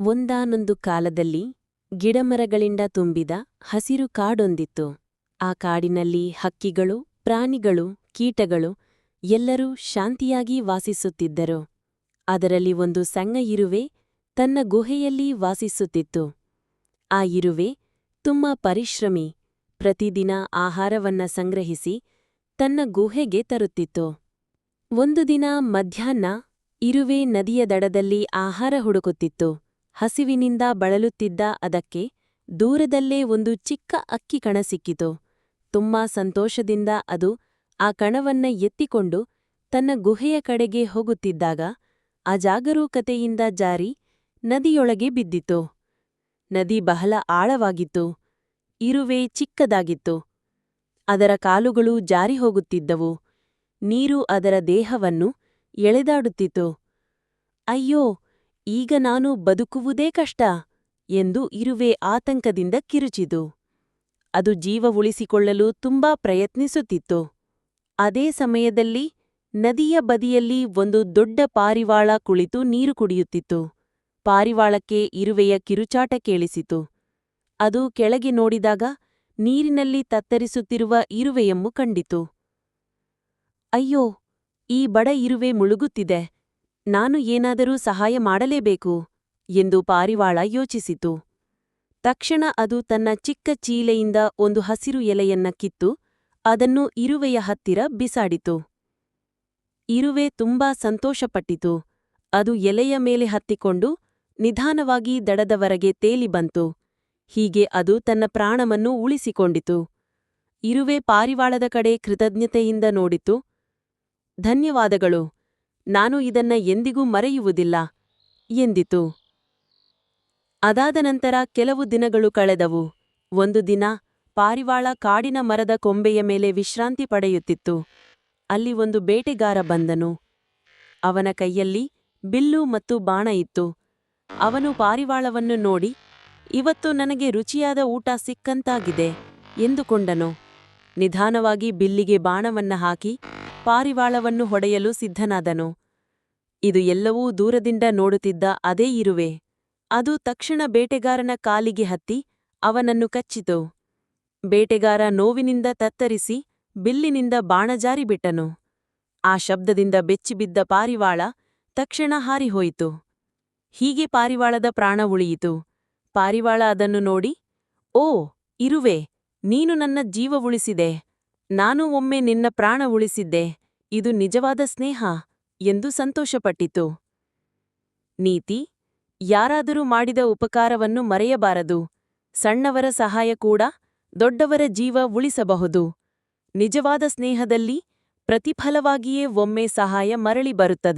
ಒಂದಾನೊಂದು ಕಾಲದಲ್ಲಿ ಗಿಡಮರಗಳಿಂದ ತುಂಬಿದ ಹಸಿರು ಕಾಡೊಂದಿತ್ತು. ಆ ಕಾಡಿನಲ್ಲಿ ಹಕ್ಕಿಗಳು, ಪ್ರಾಣಿಗಳು, ಕೀಟಗಳು ಎಲ್ಲರೂ ಶಾಂತಿಯಾಗಿ ವಾಸಿಸುತ್ತಿದ್ದರು. ಅದರಲ್ಲಿ ಒಂದು ಸಣ್ಣ ಇರುವೆ ತನ್ನ ಗುಹೆಯಲ್ಲಿ ವಾಸಿಸುತ್ತಿತ್ತು. ಆ ಇರುವೆ ತುಂಬ ಪರಿಶ್ರಮಿ, ಪ್ರತಿದಿನ ಆಹಾರವನ್ನ ಸಂಗ್ರಹಿಸಿ ತನ್ನ ಗುಹೆಗೆ ತರುತ್ತಿತ್ತು. ಒಂದು ದಿನ ಮಧ್ಯಾಹ್ನ ಇರುವೆ ನದಿಯ ದಡದಲ್ಲಿ ಆಹಾರ ಹುಡುಕುತ್ತಿತ್ತು. ಹಸಿವಿನಿಂದ ಬಳಲುತ್ತಿದ್ದ ಅದಕ್ಕೆ ದೂರದಲ್ಲೇ ಒಂದು ಚಿಕ್ಕ ಅಕ್ಕಿ ಕಣ ಸಿಕ್ಕಿತು. ತುಂಬಾ ಸಂತೋಷದಿಂದ ಅದು ಆ ಕಣವನ್ನ ಎತ್ತಿಕೊಂಡು ತನ್ನ ಗುಹೆಯ ಕಡೆಗೆ ಹೋಗುತ್ತಿದ್ದಾಗ ಆ ಜಾಗರೂಕತೆಯಿಂದ ಜಾರಿ ನದಿಯೊಳಗೆ ಬಿದ್ದಿತು. ನದಿ ಬಹಳ ಆಳವಾಗಿತ್ತು. ಇರುವೆ ಚಿಕ್ಕದಾಗಿತ್ತು. ಅದರ ಕಾಲುಗಳು ಜಾರಿ ಹೋಗುತ್ತಿದ್ದವು. ನೀರು ಅದರ ದೇಹವನ್ನು ಎಳೆದಾಡುತ್ತಿತ್ತು. ಅಯ್ಯೋ ಈಗ ನಾನು ಬದುಕುವುದೇ ಕಷ್ಟ ಎಂದು ಇರುವೆ ಆತಂಕದಿಂದ ಕಿರುಚಿದು. ಅದು ಜೀವ ಉಳಿಸಿಕೊಳ್ಳಲು ತುಂಬಾ ಪ್ರಯತ್ನಿಸುತ್ತಿತ್ತು. ಅದೇ ಸಮಯದಲ್ಲಿ ನದಿಯ ಬದಿಯಲ್ಲಿ ಒಂದು ದೊಡ್ಡ ಪಾರಿವಾಳ ಕುಳಿತು ನೀರು ಕುಡಿಯುತ್ತಿತ್ತು. ಪಾರಿವಾಳಕ್ಕೆ ಇರುವೆಯ ಕಿರುಚಾಟ ಕೇಳಿಸಿತು. ಅದು ಕೆಳಗೆ ನೋಡಿದಾಗ ನೀರಿನಲ್ಲಿ ತತ್ತರಿಸುತ್ತಿರುವ ಇರುವೆಯಮ್ಮು ಕಂಡಿತು. ಅಯ್ಯೋ, ಈ ಬಡ ಇರುವೆ ಮುಳುಗುತ್ತಿದೆ. ನಾನು ಏನಾದರೂ ಸಹಾಯ ಮಾಡಲೇಬೇಕು? ಎಂದು ಪಾರಿವಾಳ ಯೋಚಿಸಿತು. ತಕ್ಷಣ ಅದು ತನ್ನ ಚಿಕ್ಕ ಚೀಲೆಯಿಂದ ಒಂದು ಹಸಿರು ಎಲೆಯನ್ನ ಕಿತ್ತು ಅದನ್ನು ಇರುವೆಯ ಹತ್ತಿರ ಬಿಸಾಡಿತು. ಇರುವೆ ತುಂಬಾ ಸಂತೋಷಪಟ್ಟಿತು. ಅದು ಎಲೆಯ ಮೇಲೆ ಹತ್ತಿಕೊಂಡು ನಿಧಾನವಾಗಿ ದಡದವರೆಗೆ ತೇಲಿ ಬಂತು. ಹೀಗೆ ಅದು ತನ್ನ ಪ್ರಾಣವನ್ನು ಉಳಿಸಿಕೊಂಡಿತು. ಇರುವೆ ಪಾರಿವಾಳದ ಕಡೆ ಕೃತಜ್ಞತೆಯಿಂದ ನೋಡಿತು. ಧನ್ಯವಾದಗಳು. ನಾನು ಇದನ್ನ ಎಂದಿಗೂ ಮರೆಯುವುದಿಲ್ಲ ಎಂದಿತು. ಅದಾದ ನಂತರ ಕೆಲವು ದಿನಗಳು ಕಳೆದವು. ಒಂದು ದಿನ ಪಾರಿವಾಳ ಕಾಡಿನ ಮರದ ಕೊಂಬೆಯ ಮೇಲೆ ವಿಶ್ರಾಂತಿ ಪಡೆಯುತ್ತಿತ್ತು. ಅಲ್ಲಿ ಒಂದು ಬೇಟೆಗಾರ ಬಂದನು. ಅವನ ಕೈಯಲ್ಲಿ ಬಿಲ್ಲು ಮತ್ತು ಬಾಣ ಇತ್ತು. ಅವನು ಪಾರಿವಾಳವನ್ನು ನೋಡಿ, ಇವತ್ತು ನನಗೆ ರುಚಿಯಾದ ಊಟ ಸಿಕ್ಕಂತಾಗಿದೆ ಎಂದುಕೊಂಡನು. ನಿಧಾನವಾಗಿ ಬಿಲ್ಲಿಗೆ ಬಾಣವನ್ನ ಹಾಕಿ ಪಾರಿವಾಳವನ್ನು ಹೊಡೆಯಲು ಸಿದ್ಧನಾದನು. ಇದು ಎಲ್ಲವೂ ದೂರದಿಂದ ನೋಡುತ್ತಿದ್ದ ಅದೇ ಇರುವೆ. ಅದು ತಕ್ಷಣ ಬೇಟೆಗಾರನ ಕಾಲಿಗೆ ಹತ್ತಿ ಅವನನ್ನು ಕಚ್ಚಿತು. ಬೇಟೆಗಾರ ನೋವಿನಿಂದ ತತ್ತರಿಸಿ ಬಿಲ್ಲಿನಿಂದ ಬಾಣಜಾರಿಬಿಟ್ಟನು ಆ ಶಬ್ದದಿಂದ ಬೆಚ್ಚಿಬಿದ್ದ ಪಾರಿವಾಳ ತಕ್ಷಣ ಹಾರಿಹೋಯಿತು. ಹೀಗೆ ಪಾರಿವಾಳದ ಪ್ರಾಣ ಉಳಿಯಿತು. ಪಾರಿವಾಳ ಅದನ್ನು ನೋಡಿ, ಓ, ಇರುವೆ, ನೀನು ನನ್ನ ಜೀವ ಉಳಿಸಿದೆ. ನಾನು ಒಮ್ಮೆ ನಿನ್ನ ಪ್ರಾಣ ಉಳಿಸಿದ್ದೆ, ಇದು ನಿಜವಾದ ಸ್ನೇಹ ಎಂದು ಸಂತೋಷಪಟ್ಟಿತು. ನೀತಿ, ಯಾರಾದರೂ ಮಾಡಿದ ಉಪಕಾರವನ್ನು ಮರೆಯಬಾರದು, ಸಣ್ಣವರ ಸಹಾಯ ಕೂಡ ದೊಡ್ಡವರ ಜೀವ ಉಳಿಸಬಹುದು. ನಿಜವಾದ ಸ್ನೇಹದಲ್ಲಿ ಪ್ರತಿಫಲವಾಗಿಯೇ ಒಮ್ಮೆ ಸಹಾಯ ಮರಳಿ ಬರುತ್ತದೆ.